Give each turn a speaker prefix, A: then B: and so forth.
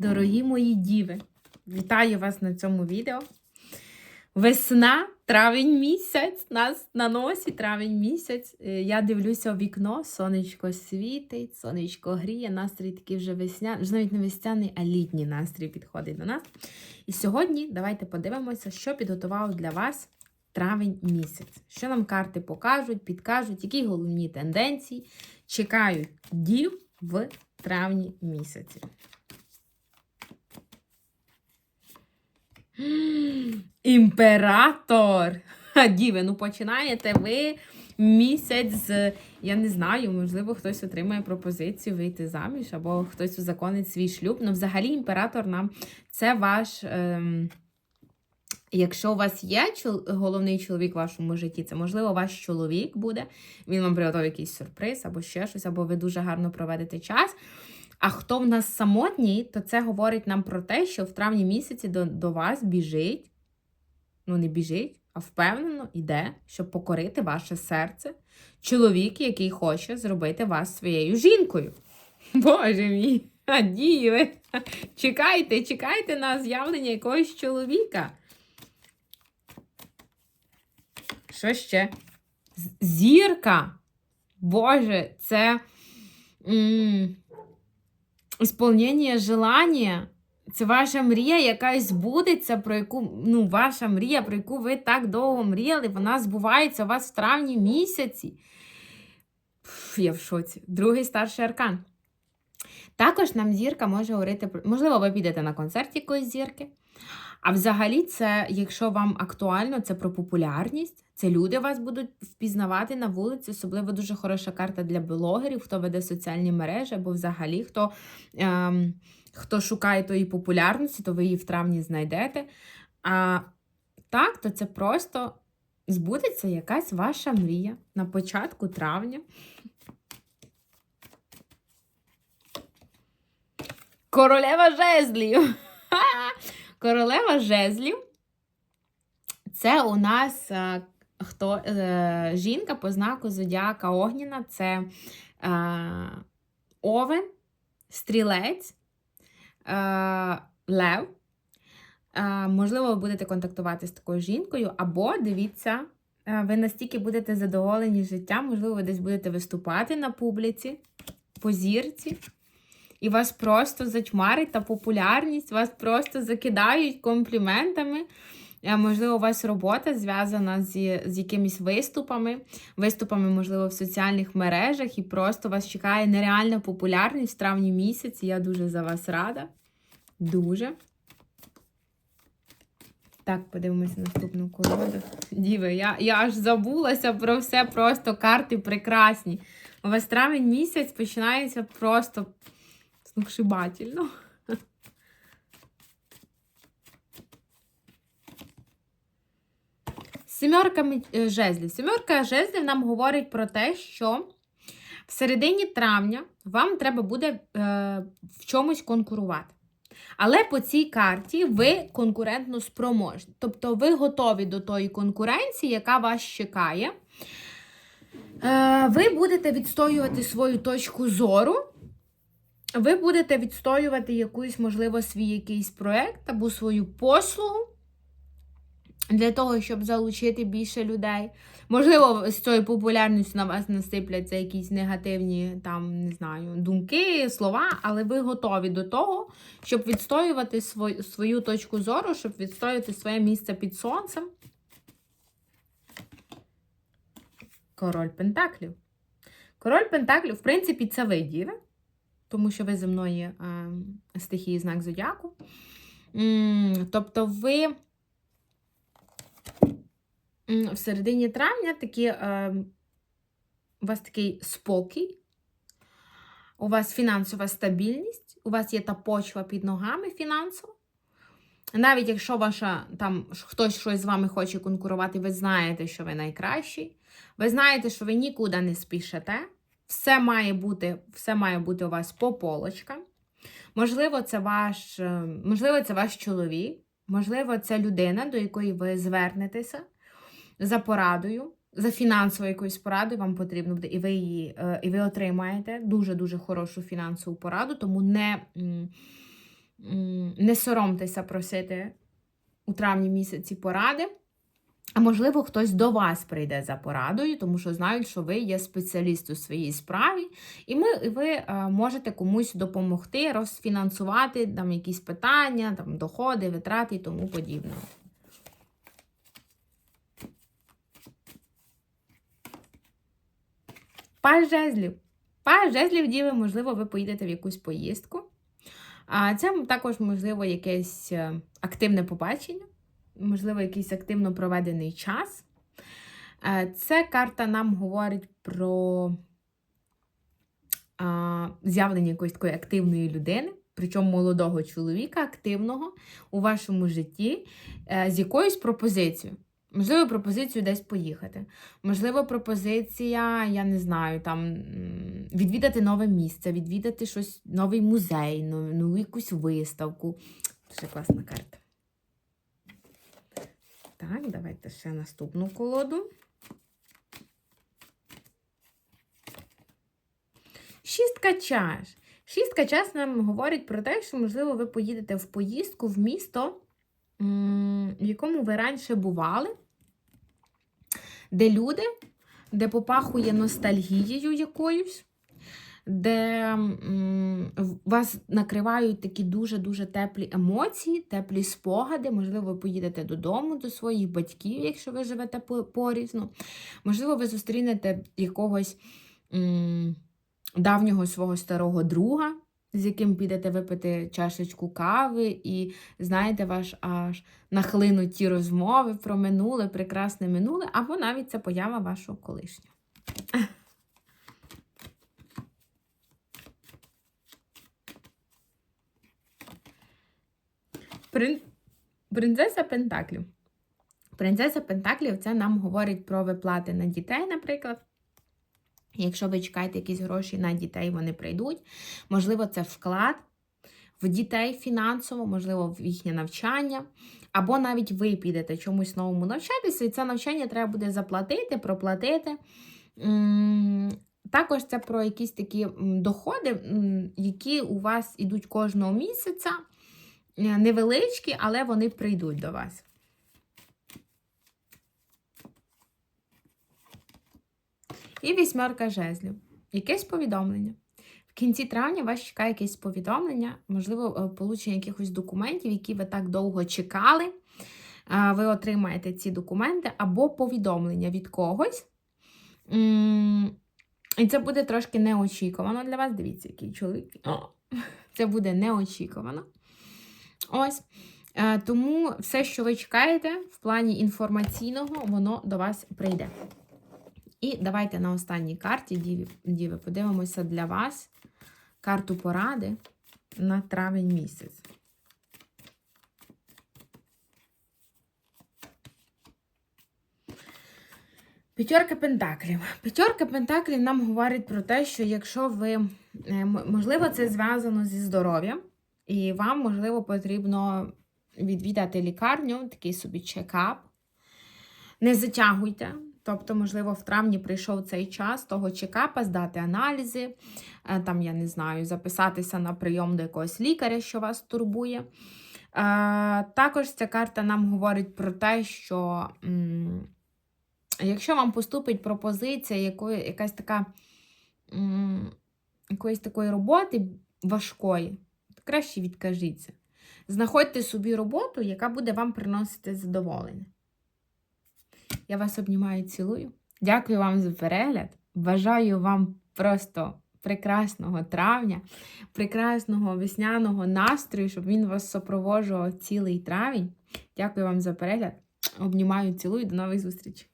A: Дорогі мої діви, вітаю вас на цьому відео. Весна, травень місяць, нас на носі травень місяць. Е, Я дивлюся у вікно, сонечко світить, сонечко гріє, настрій такий вже весняний, вже навіть не весняний, а літній настрій підходить до нас. І сьогодні давайте подивимося, що підготував для вас травень місяць. Що нам карти покажуть, підкажуть, які головні тенденції чекають дів в травні місяці. Імператор! Діви, ну починаєте ви місяць з, я не знаю, можливо, хтось отримає пропозицію вийти заміж, або хтось узаконить свій шлюб. Ну, взагалі, імператор нам це ваш. Ем, Якщо у вас є головний чоловік в вашому житті, це можливо ваш чоловік буде, він вам приготовить якийсь сюрприз або ще щось, або ви дуже гарно проведете час. А хто в нас самотній, то це говорить нам про те, що в травні місяці до, до вас біжить, ну не біжить, а впевнено йде, щоб покорити ваше серце. Чоловік, який хоче зробити вас своєю жінкою. Боже мій, а! Чекайте, чекайте на з'явлення якогось чоловіка. Що ще? Зірка. Боже, це ісполнення желання. Це ваша мрія, яка збудеться, про яку, ну, ваша мрія, про яку ви так довго мріяли, вона збувається у вас в травні місяці. Пф, я в шоці. Другий старший аркан. Також нам зірка може говорити про. Можливо, ви підете на концерт якоїсь зірки. А взагалі, це, якщо вам актуально, це про популярність. Це люди вас будуть впізнавати на вулиці, особливо дуже хороша карта для блогерів, хто веде соціальні мережі, або взагалі хто, ем, хто шукає тої популярності, то ви її в травні знайдете. А так, то це просто збудеться якась ваша мрія на початку травня. Королева жезлів. Королева жезлів. Це у нас е, хто, е, жінка по знаку Зодіака Огніна. Це е, Овен, Стрілець, Лев. Можливо, ви будете контактувати з такою жінкою, або дивіться, ви настільки будете задоволені життям, можливо, ви десь будете виступати на публіці, по зірці. І вас просто затьмарить та популярність, вас просто закидають компліментами. Е, Можливо, у вас робота зв'язана з, з якимись виступами, виступами, можливо, в соціальних мережах, і просто вас чекає нереальна популярність в травні місяці. Я дуже за вас рада. Дуже. Так, подивимося наступну колоду. Діви, я, я аж забулася про все, просто карти прекрасні. У вас травень місяць починається просто сногсшибательно. Сімерка е, жезлів. Сімерка жезлів нам говорить про те, що в середині травня вам треба буде е, в чомусь конкурувати. Але по цій карті ви конкурентно спроможні. Тобто ви готові до тої конкуренції, яка вас чекає. Е, ви будете відстоювати свою точку зору. Ви будете відстоювати якийсь, можливо, свій якийсь проєкт або свою послугу для того, щоб залучити більше людей. Можливо, з цією популярністю на вас насипляться якісь негативні там, не знаю, думки, слова, але ви готові до того, щоб відстоювати свою, свою точку зору, щоб відстоювати своє місце під сонцем. Король Пентаклів. Король Пентаклів, в принципі, це ви, діви, тому що ви земної е, стихії знак зодіаку. Тобто ви в середині травня такі, е, у вас такий спокій, у вас фінансова стабільність, у вас є та почва під ногами фінансово. Навіть якщо ваша там хтось щось з вами хоче конкурувати, ви знаєте, що ви найкращий. Ви знаєте, що ви нікуди не спішите. Все має бути, все має бути у вас по полочкам. Можливо, це ваш, е, можливо, це ваш чоловік, можливо, це людина, до якої ви звернетеся за порадою, за фінансовою якоюсь порадою вам потрібно буде, і ви її е, і ви отримаєте дуже-дуже хорошу фінансову пораду, тому не, не соромтеся просити у травні місяці поради. А можливо, хтось до вас прийде за порадою, тому що знають, що ви є спеціаліст у своїй справі, і ми, ви е, можете комусь допомогти розфінансувати там якісь питання, там доходи, витрати і тому подібне. Паж жезлів. Паж жезлів діви, можливо, ви поїдете в якусь поїздку. А це також, можливо, якесь е, активне побачення, можливо, якийсь активно проведений час. Е, Це карта нам говорить про з'явлення якоїсь такої активної людини, причому молодого чоловіка, активного у вашому житті, е, з якоюсь пропозицією. Можливо, пропозицію десь поїхати. Можливо, пропозиція, я не знаю, там відвідати нове місце, відвідати щось, новий музей, нову, якусь виставку. Дуже класна карта. Так, давайте ще наступну колоду. Шістка чаш. Шістка чаш нам говорить про те, що, можливо, ви поїдете в поїздку в місто, в якому ви раніше бували, де люди, де попахує ностальгією якоюсь, де вас накривають такі дуже-дуже теплі емоції, теплі спогади. Можливо, ви поїдете додому до своїх батьків, якщо ви живете порізно. Можливо, ви зустрінете якогось давнього свого старого друга, з яким підете випити чашечку кави, і знаєте, ваш аж нахлинуть ті розмови про минуле, прекрасне минуле, або навіть це поява вашого колишнього. Прин... Принцеса Пентаклів. Принцеса Пентаклів це нам говорить про виплати на дітей, наприклад. Якщо ви чекаєте якісь гроші на дітей, вони прийдуть. Можливо, це вклад в дітей фінансово, можливо, в їхнє навчання. Або навіть ви підете чомусь новому навчатися, і це навчання треба буде заплатити, проплатити. Також це про якісь такі доходи, які у вас ідуть кожного місяця. Е, Невеличкі, але вони прийдуть до вас. І вісьмерка жезлів. Якесь повідомлення. В кінці травня вас чекає якесь повідомлення, можливо, е, получення якихось документів, які ви так довго чекали. Е, Ви отримаєте ці документи або повідомлення від когось. І це буде трошки неочікувано для вас. Дивіться, який чоловік. Це буде неочікувано. Ось. Е, Тому все, що ви чекаєте в плані інформаційного, воно до вас прийде. І давайте на останній карті, Діви, Діви, подивимося для вас карту поради на травень місяць. П'ятерка пентаклів. П'ятерка пентаклів нам говорить про те, що якщо ви, е, можливо, це зв'язано зі здоров'ям, і вам, можливо, потрібно відвідати лікарню, такий собі чекап. Не затягуйте. Тобто, можливо, в травні прийшов цей час того чекапа, здати аналізи, е, там, я не знаю, записатися на прийом до якогось лікаря, що вас турбує. Е, Також ця карта нам говорить про те, що якщо вам поступить пропозиція якої, якась така якоїсь такої роботи важкої, краще відкажіться. Знаходьте собі роботу, яка буде вам приносити задоволення. Я вас обнімаю і цілую. Дякую вам за перегляд. Бажаю вам просто прекрасного травня, прекрасного весняного настрою, щоб він вас супроводжував цілий травень. Дякую вам за перегляд. Обнімаю, цілую. До нових зустрічей.